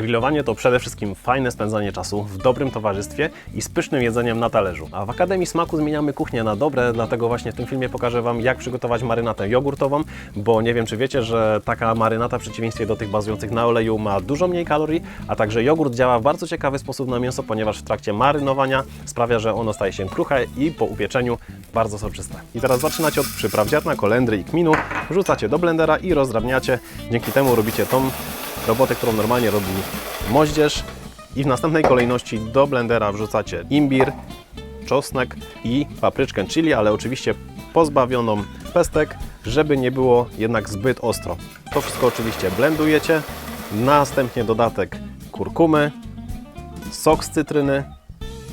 Grillowanie to przede wszystkim fajne spędzanie czasu w dobrym towarzystwie i z pysznym jedzeniem na talerzu. A w Akademii Smaku zmieniamy kuchnię na dobre, dlatego właśnie w tym filmie pokażę Wam, jak przygotować marynatę jogurtową, bo nie wiem, czy wiecie, że taka marynata w przeciwieństwie do tych bazujących na oleju ma dużo mniej kalorii, a także jogurt działa w bardzo ciekawy sposób na mięso, ponieważ w trakcie marynowania sprawia, że ono staje się kruche i po upieczeniu bardzo soczyste. I teraz zaczynacie od przypraw ziarna, kolendry i kminu, wrzucacie do blendera i rozdrabniacie. Dzięki temu robicie tą robotę, którą normalnie robi moździerz. I w następnej kolejności do blendera wrzucacie imbir, czosnek i papryczkę chili, ale oczywiście pozbawioną pestek, żeby nie było jednak zbyt ostro. To wszystko oczywiście blendujecie. Następnie dodatek kurkumy, sok z cytryny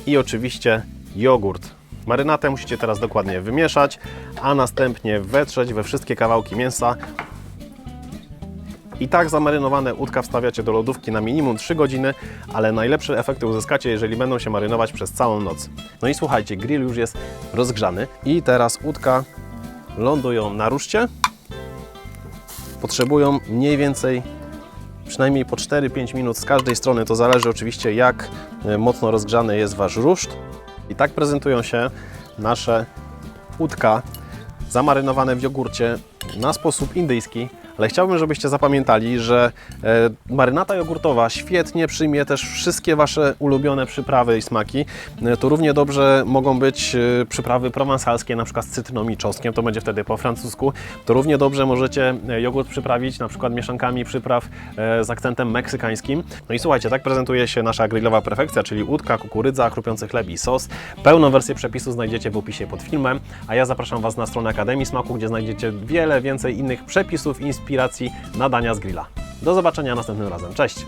i oczywiście jogurt. Marynatę musicie teraz dokładnie wymieszać, a następnie wetrzeć we wszystkie kawałki mięsa. I tak zamarynowane udka wstawiacie do lodówki na minimum 3 godziny, ale najlepsze efekty uzyskacie, jeżeli będą się marynować przez całą noc. No i słuchajcie, grill już jest rozgrzany i teraz udka lądują na ruszcie. Potrzebują mniej więcej przynajmniej po 4-5 minut z każdej strony. To zależy oczywiście jak e, mocno rozgrzany jest Wasz ruszt. I tak prezentują się nasze udka zamarynowane w jogurcie na sposób indyjski. Ale chciałbym, żebyście zapamiętali, że e, marynata jogurtowa świetnie przyjmie też wszystkie Wasze ulubione przyprawy i smaki. E, to równie dobrze mogą być e, przyprawy prowansalskie, na przykład z cytryną i czosnkiem, to będzie wtedy po francusku. To równie dobrze możecie jogurt przyprawić na przykład mieszankami przypraw z akcentem meksykańskim. No i słuchajcie, tak prezentuje się nasza grillowa perfekcja, czyli łódka, kukurydza, chrupiący chleb i sos. Pełną wersję przepisu znajdziecie w opisie pod filmem, a ja zapraszam Was na stronę Akademii Smaku, gdzie znajdziecie wiele więcej innych przepisów i inspiracji na dania z grilla. Do zobaczenia następnym razem. Cześć!